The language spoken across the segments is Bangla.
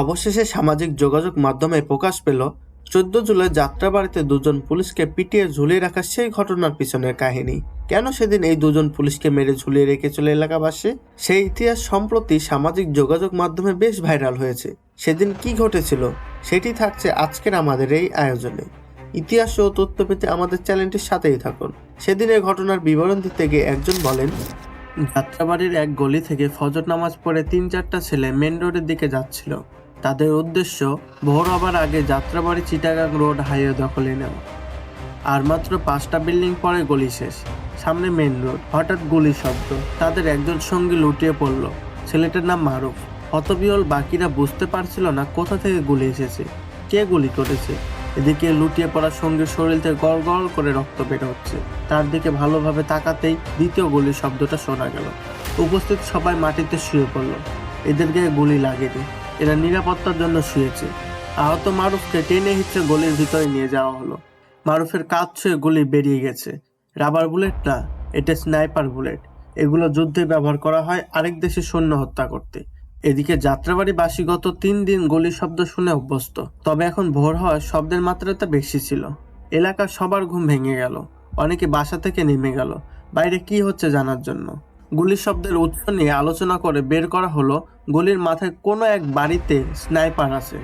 অবশেষে সামাজিক যোগাযোগ মাধ্যমে প্রকাশ পেল, চোদ্দ জুলাই যাত্রাবাড়িতে দুজন পুলিশকে পিটিয়ে ঝুলিয়ে রাখা সেই ঘটনার পিছনের কাহিনী। কেন সেদিন এই দুজন পুলিশকে মেরে ঝুলিয়ে রেখেছিল এলাকাবাসী? সেই ইতিহাস সম্প্রতি সামাজিক যোগাযোগ মাধ্যমে বেশ ভাইরাল হয়েছে। সেদিন কি ঘটেছিল, সেটি থাকছে আজকের আমাদের এই আয়োজনে। ইতিহাস ও তথ্য পেতে আমাদের চ্যানেলটির সাথেই থাকুন। সেদিনের ঘটনার বিবরণ দিতে গিয়ে একজন বলেন, যাত্রাবাড়ির এক গলি থেকে ফজর নামাজ পড়ে তিন চারটা ছেলে মেন রোডের দিকে যাচ্ছিল। তাদের উদ্দেশ্য ভোর হবার আগে যাত্রাবাড়ি চিটাগাং রোড হাইওয়ে দখলে নেওয়া। আর মাত্র পাঁচটা বিল্ডিং পরে গলি শেষ, সামনে মেন রোড। হঠাৎ গুলি শব্দ, তাদের একজন সঙ্গী লুটিয়ে পড়ল, ছেলেটার নাম মারুফ। হতবিহল বাকিরা বুঝতে পারছিল না কোথা থেকে গুলি এসেছে, কে গুলি করেছে। এদিকে লুটিয়ে পড়া সঙ্গীর শরীর থেকে গড় গড় করে রক্ত বের হচ্ছে। তার দিকে ভালোভাবে তাকাতেই দ্বিতীয় গুলির শব্দটা শোনা গেল। উপস্থিত সবাই মাটিতে শুয়ে পড়ল। এদের গায়ে গুলি লাগেনি। এরা নিরাপত্তার জন্য শুয়েছে। আহত মারুফকে টেনে হিচ্ছে গলির ভিতরে নিয়ে যাওয়া হলো। মারুফের কাজ ছুঁয়ে গুলি বেরিয়ে গেছে। রাবার বুলেট না এটা স্নাইপার বুলেট। এগুলো যুদ্ধে ব্যবহার করা হয় আরেক দেশে সৈন্য হত্যা করতে। এদিকে যাত্রাবাড়ি বাসী গত তিন দিন গলির শব্দ শুনে অভ্যস্ত। তবে এখন ভোর হওয়ায় শব্দের মাত্রাটা বেশি ছিল। এলাকার সবার ঘুম ভেঙে গেল। অনেকে বাসা থেকে নেমে গেল। বাইরে কি হচ্ছে জানার জন্য? গুলির শব্দের উৎস নিয়ে আলোচনা করে বের করা হলো, গলির মাথায় কোনো এক বাড়িতে স্নাইপার আছে।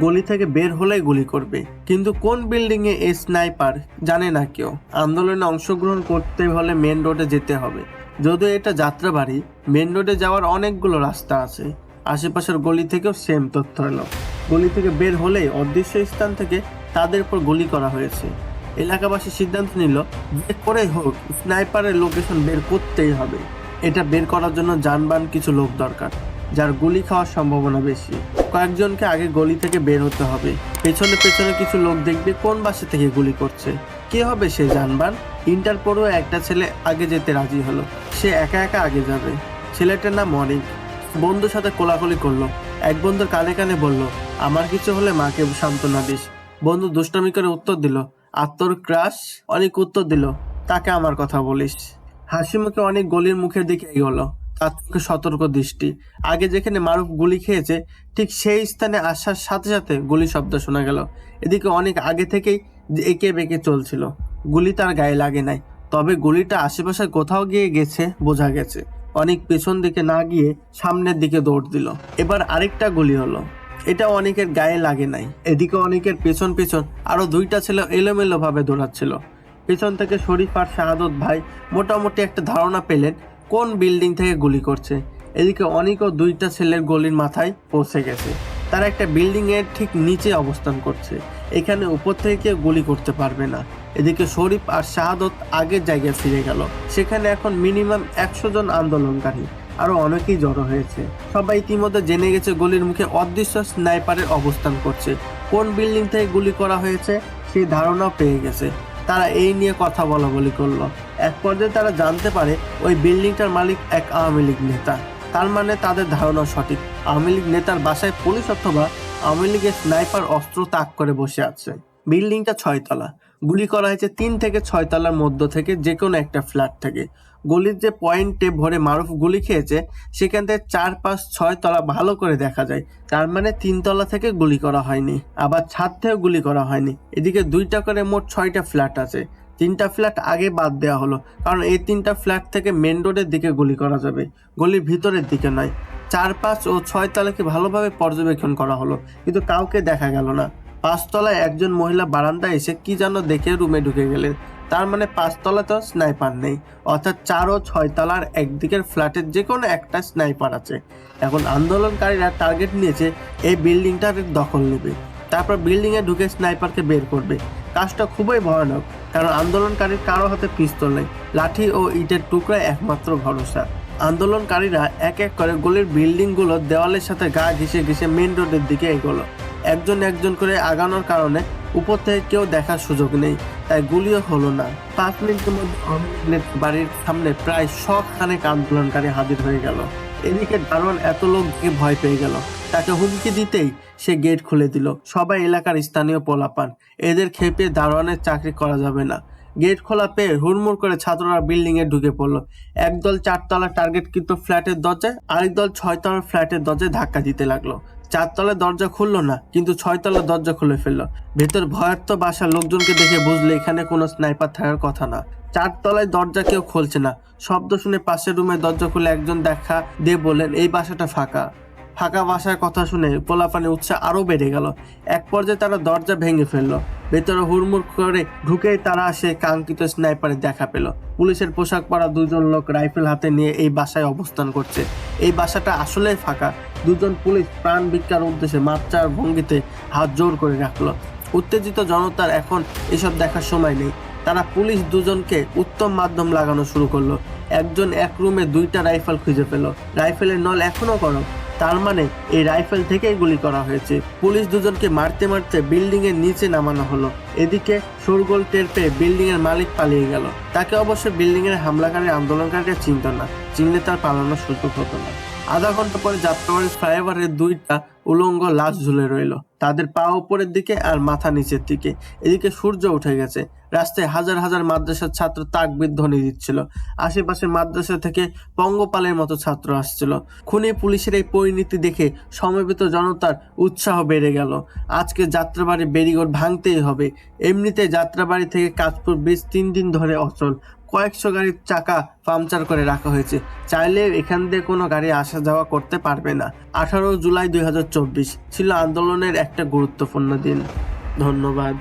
গলি থেকে বের হলেই গুলি করবে। কিন্তু কোন বিল্ডিং এ এই স্নাইপার জানে না কেউ। আন্দোলনে অংশগ্রহণ করতে হলে মেন রোডে যেতে হবে। যদিও এটা যাত্রাবাড়ি মেন রোডে যাওয়ার অনেকগুলো রাস্তা আছে। আশেপাশের গলি থেকেও সেম তথ্য এলো। গলি থেকে বের হলেই অদৃশ্য স্থান থেকে তাদের উপর গুলি করা হয়েছে। এলাকাবাসী সিদ্ধান্ত নিল যে করে হোক, স্নাইপারের লোকেশন বের করতেই হবে। এটা বের করার জন্য যানবাহন কিছু লোক দরকার, যার গুলি খাওয়ার সম্ভাবনা বেশি। কয়েকজনকে আগে গলি থেকে বের হতে হবে। পেছনে পেছনে কিছু লোক দেখবে কোন বাসে থেকে গুলি করছে। কে হবে সে জানবান ইন্টার পরেও একটা ছেলে আগে যেতে রাজি হলো। সে একা একা আগে যাবে। ছেলেটার নাম অনিক। বন্ধুর সাথে কোলাকুলি করল। এক বন্ধুর কানে কানে বলল, আমার কিছু হলে মাকে সান্ত্বনা দিস। বন্ধু দুষ্টামি করে উত্তর দিল আর তোর ক্রাশ অনেক উত্তর দিল। তাকে আমার কথা বলিস। হাসি মুখে অনেক গলির মুখের দিকে এগোলো। তার চোখে সতর্ক দৃষ্টি। আগে যেখানে মারুফ গুলি খেয়েছে, ঠিক সেই স্থানে আসার সাথে সাথে গুলি শব্দ শোনা গেল। এদিকে অনেক আগে থেকেই একে বেঁকে চলছিল। গুলি তার গায়ে লাগে নাই, তবে গুলিটা আশেপাশে কোথাও গিয়ে গেছে বোঝা গেছে। অনেক পেছন দিকে না গিয়ে সামনের দিকে দৌড় দিল। এবার আরেকটা গুলি হলো। এটা অনেকের গায়ে লাগে নাই। এদিকে অনেকের পেছন পেছন আরও দুইটা ছেলে এলোমেলো ভাবে দৌড়াচ্ছিল। পেছন থেকে শরীফ আর শাহাদত ভাই মোটামুটি একটা ধারণা পেলেন কোন বিল্ডিং থেকে গুলি করছে। এদিকে অনেকও দুইটা ছেলের গলির মাথায় পৌঁছে গেছে। তারা একটা বিল্ডিং এর ঠিক নিচে অবস্থান করছে। এখানে উপর থেকে কেউ গুলি করতে পারবে না। এদিকে শরীফ আর শাহাদত আগের জায়গায় ফিরে গেল। সেখানে এখন মিনিমাম একশো জন আন্দোলনকারী। আরও অনেকেই জড়ো হয়েছে। সবাই ইতিমধ্যে জেনে গেছে গলির মুখে অদৃশ্য স্নাইপারের অবস্থান করছে। কোন বিল্ডিং থেকে গুলি করা হয়েছে সেই ধারণাও পেয়ে গেছে। তারা এই নিয়ে কথা বলা বলি করল। এক পর্যায়ে তারা জানতে পারে ওই বিল্ডিংটার মালিক এক আওয়ামী লীগ নেতা। তার মানে তাদের ধারণা সঠিক। আওয়ামী লীগ নেতার বাসায় পুলিশ অথবা আওয়ামী লীগের স্নাইপার অস্ত্র তাক করে বসে আছে। বিল্ডিংটা ছয়তলা। গুলি করা হয়েছে তিন থেকে ছয় তলার মধ্য থেকে যে কোনো একটা ফ্ল্যাট থেকে। গলির যে পয়েন্টে ভরে মারুফ গুলি খেয়েছে, সেখান থেকে চার পাঁচ ছয় তলা ভালো করে দেখা যায়। তার মানে তিন তলা থেকে গুলি করা হয়নি, আবার ছাদ থেকেও গুলি করা হয়নি। এদিকে দুইটা করে মোট ছয়টা ফ্ল্যাট আছে। তিনটা ফ্ল্যাট আগে বাদ দেওয়া হলো, কারণ এই তিনটা ফ্ল্যাট থেকে মেন রোডের দিকে গুলি করা যাবে, গলির ভিতরের দিকে নয়। চার পাঁচ ও ছয় তলাকে ভালোভাবে পর্যবেক্ষণ করা হলো, কিন্তু কাউকে দেখা গেল না। পাঁচতলায় একজন মহিলা বারান্দায় এসে কি যেন দেখে রুমে ঢুকে গেলেন। তার মানে পাঁচতলাতেও স্নাইপার নেই। অর্থাৎ চার ও ছয় তলার একদিকের ফ্ল্যাটের যে কোনো একটা স্নাইপার আছে। এখন আন্দোলনকারীরা টার্গেট নিয়েছে, এই বিল্ডিংটার দখল নেবে। তারপর বিল্ডিং এ ঢুকে স্নাইপারকে বের করবে। কাজটা খুবই ভয়ানক, কারণ আন্দোলনকারীর কারও হাতে পিস্তল নেই। লাঠি ও ইটের টুকরা একমাত্র ভরসা। আন্দোলনকারীরা এক এক করে গলির বিল্ডিংগুলো দেওয়ালের সাথে গা ঘেঁষে ঘেঁষে মেন রোডের দিকে এগোলো। একজন একজন করে আগানোর কারণে উপর থেকে কেউ দেখার সুযোগ নেই। তাই গুলিও হলো না। পাঁচ মিনিটের মধ্যে বাড়ির সামনে প্রায় শখানেক আন্দোলনকারী হাজির হয়ে গেল। এদিকে দারোয়ান এত লোক দেখে ভয় পেয়ে গেল। তাকে হুমকি দিতেই সে গেট খুলে দিল। সবাই এলাকার স্থানীয় পোলাপান। এদের খেপে দারোয়ানের চাকরি করা যাবে না। গেট খোলা পেয়ে হুড়মুড় করে ছাত্ররা বিল্ডিং এ ঢুকে পড়ল। একদল চারতলা টার্গেট কিন্তু ফ্ল্যাটের দরজায় আরেক দল ছয়তলার ফ্ল্যাটের দরজায় ধাক্কা দিতে লাগল। চারতলার দরজা খুললো না, কিন্তু ছয়তলার দরজা খুলে ফেলল। ভেতর ভয়ার্থ বাসা লোকজনকে দেখে বুঝলে এখানে কোনো স্নাইপার থাকার কথা না। চারতলায় দরজা কেউ খুলছে না। শব্দ শুনে পাশের রুমে দরজা খুলে একজন দেখা দিয়ে বললেন, এই বাসাটা ফাঁকা। ফাঁকা বাসার কথা শুনে পোলাপানে উৎসাহ আরও বেড়ে গেল। এক পর্যায়ে তারা দরজা ভেঙে ফেলল। ভেতরে হুড়মুড় করে ঢুকেই তারা সে কাঙ্ক্ষিত স্নাইপারের দেখা পেল। পুলিশের পোশাক পরা দুজন লোক রাইফেল হাতে নিয়ে এই বাসায় অবস্থান করছে। এই বাসাটা আসলেই ফাঁকা। দুজন পুলিশ প্রাণ ভিক্ষার উদ্দেশ্যে মাত্রার ভঙ্গিতে হাত জোর করে রাখল। উত্তেজিত জনতার এখন এসব দেখার সময় নেই। তারা পুলিশ দুজনকে উত্তম মাধ্যম লাগানো শুরু করল। একজন এক রুমে দুইটা রাইফেল খুঁজে পেল। রাইফেলের নল এখনও করো তার মানে এই রাইফেল থেকেই গুলি করা হয়েছে। পুলিশ দুজনকে মারতে মারতে বিল্ডিং এর নিচে নামানো হলো। এদিকে শোরগোল টের পেয়ে বিল্ডিং এর মালিক পালিয়ে গেল। তাকে অবশ্য বিল্ডিং এর হামলাকারী আন্দোলনকারীকে চিনত না। চিনলে তার পালানোর সুযোগ হতো না। আধা ঘণ্টা পরে যাত্রাবাড়ির ফ্লাইওভারের দুইটা উলঙ্গ লাশ ঝুলে রইল। তাদের পা উপরের দিকে আর মাথা নিচের দিকে। এদিকে সূর্য উঠে গেছে। রাস্তায় হাজার হাজার মাদ্রাসার ছাত্র তাকবির ধ্বনি দিচ্ছিল। আশেপাশের মাদ্রাসা থেকে পঙ্গপালের মতো ছাত্র আসছিল। খুনি পুলিশের এই পরিণতি দেখে সমবেত জনতার উৎসাহ বেড়ে গেল। আজকে যাত্রাবাড়ি বেরিগোড ভাঙতেই হবে। এমনিতে যাত্রাবাড়ি থেকে কাজপুর ব্রিজ তিন দিন ধরে অচল। কয়েকশো গাড়ির চাকা পাংচার করে রাখা হয়েছে। চাইলে এখান দিয়ে কোনো গাড়ি আসা যাওয়া করতে পারবে না। আঠারো জুলাই দুই হাজার চব্বিশ ছিল আন্দোলনের একটা গুরুত্বপূর্ণ দিন। ধন্যবাদ।